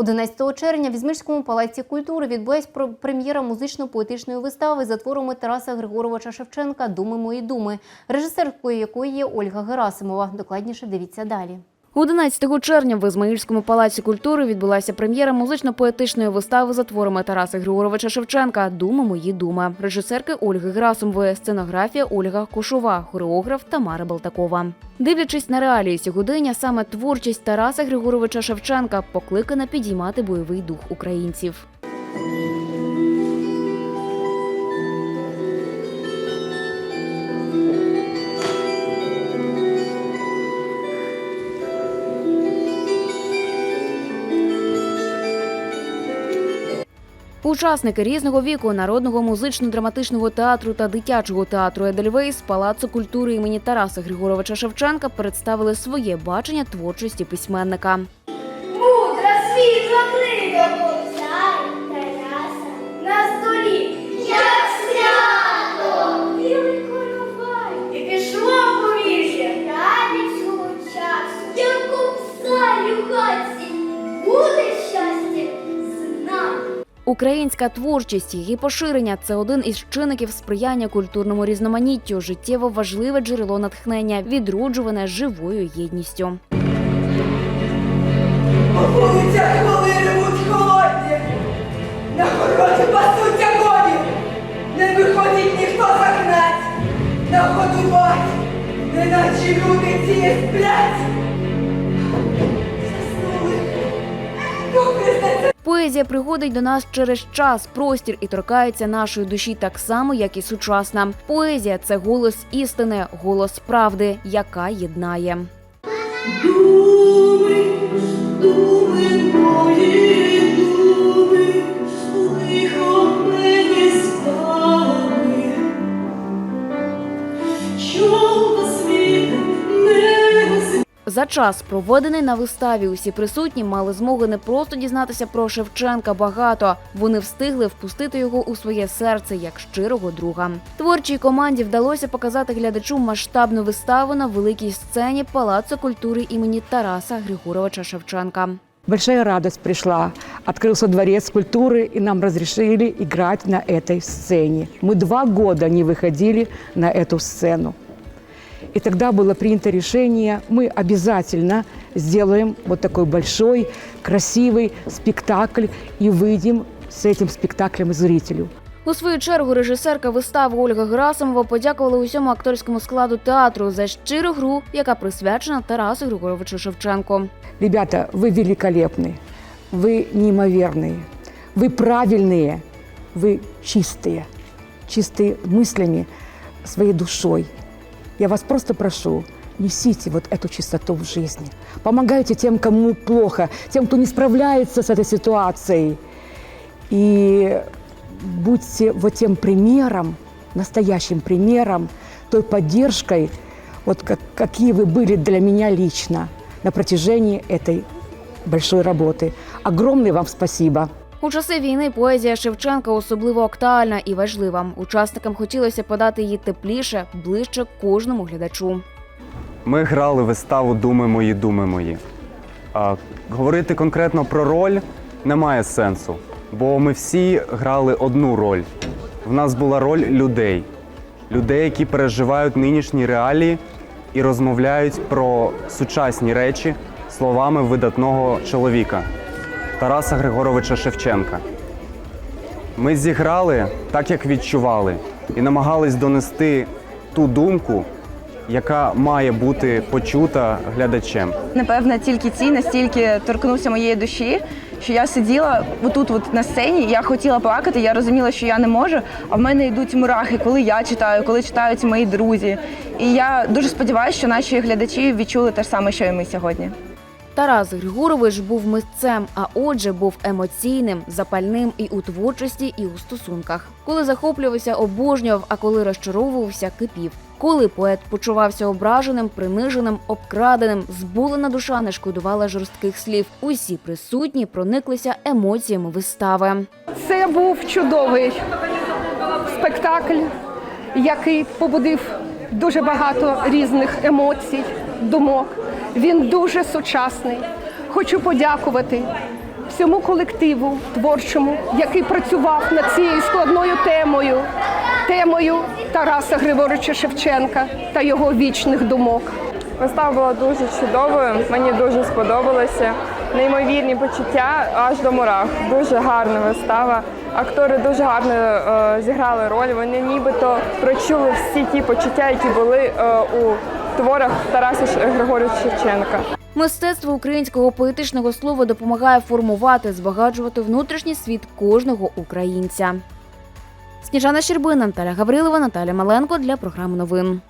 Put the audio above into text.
11 червня в Ізмирському палаці культури відбулась прем'єра музично-поетичної вистави за творами Тараса Григоровича Шевченка Думи мої думи, режисеркою якої є Ольга Герасимова. Докладніше дивіться далі. 11 червня в Ізмаїльському палаці культури відбулася прем'єра музично-поетичної вистави за творами Тараса Григоровича Шевченка Дума мої думи, режисерки Ольги Грасумової, сценографія Ольга Кошова, хореограф Тамара Балтакова. Дивлячись на реалії сьогодення, саме творчість Тараса Григоровича Шевченка покликана підіймати бойовий дух українців. Учасники різного віку народного музично-драматичного театру та дитячого театру Едельвейс Палацу культури імені Тараса Григоровича Шевченка представили своє бачення творчості письменника. Українська творчість, її поширення це один із чинників сприяння культурному різноманіттю, життєво важливе джерело натхнення, відроджуване живою єдністю. Вулицях коли ревуть холодні, на городі пасуться коні, не виходить ніхто загнать, нагодувати, неначе люди ці сплять. Поезія приходить до нас через час, простір і торкається нашої душі так само, як і сучасна. Поезія це голос істини, голос правди, яка єднає. Думи, думи мої, За час, проведений на виставі, усі присутні мали змогу не просто дізнатися про Шевченка багато. Вони встигли впустити його у своє серце як щирого друга. Творчій команді вдалося показати глядачу масштабну виставу на великій сцені Палацу культури імені Тараса Григоровича Шевченка. Большая радость пришла. Открылся дворец культуры, и нам разрешили играть на этой сцене. Мы два года не выходили на эту сцену. И тогда было принято решение, мы обязательно сделаем вот такой большой, красивый спектакль и выйдем с этим спектаклем зрителю. У свою чергу режисерка вистави Ольга Герасимова подякувала усьому акторському складу театру за щиру гру, яка присвячена Тарасу Григоровичу Шевченку. Ребята, вы великолепны, вы неимоверные, вы правильные, вы чистые, чистые мыслями, своей душой. Я вас просто прошу, несите вот эту чистоту в жизни. Помогайте тем, кому плохо, тем, кто не справляется с этой ситуацией. И будьте вот тем примером, настоящим примером, той поддержкой, вот как, какие вы были для меня лично на протяжении этой большой работы. Огромное вам спасибо. У часи війни поезія Шевченка особливо актуальна і важлива. Учасникам хотілося подати її тепліше, ближче кожному глядачу. Ми грали виставу Думи мої, думи мої. А, говорити конкретно про роль немає сенсу, бо ми всі грали одну роль. В нас була роль людей, людей, які переживають нинішні реалії і розмовляють про сучасні речі словами видатного чоловіка Тараса Григоровича Шевченка. Ми зіграли так, як відчували, і намагались донести ту думку, яка має бути почута глядачем. Напевно, тільки ці настільки торкнувся моєї душі, що я сиділа отут, от на сцені. Я хотіла плакати, я розуміла, що я не можу. А в мене йдуть мурахи, коли я читаю, коли читають мої друзі. І я дуже сподіваюся, що наші глядачі відчули те ж саме, що і ми сьогодні. Тарас Григорович був митцем, а отже, був емоційним, запальним і у творчості, і у стосунках. Коли захоплювався, обожнював, а коли розчаровувався, кипів. Коли поет почувався ображеним, приниженим, обкраденим, збулена душа не шкодувала жорстких слів. Усі присутні прониклися емоціями вистави. Це був чудовий спектакль, який побудив дуже багато різних емоцій, думок. Він дуже сучасний. Хочу подякувати всьому колективу творчому, який працював над цією складною темою, темою Тараса Григоровича Шевченка та його вічних думок. Вистава була дуже чудовою, мені дуже сподобалося. Неймовірні почуття аж до мурах. Дуже гарна вистава. Актори дуже гарно е, зіграли роль. Вони нібито прочули всі ті почуття, які були е, у творах Тараса Григоровича Шевченка. Мистецтво українського поетичного слова допомагає формувати, збагачувати внутрішній світ кожного українця. Сніжана Щербина, Наталя Гаврилова, Наталя Маленко для програми новин.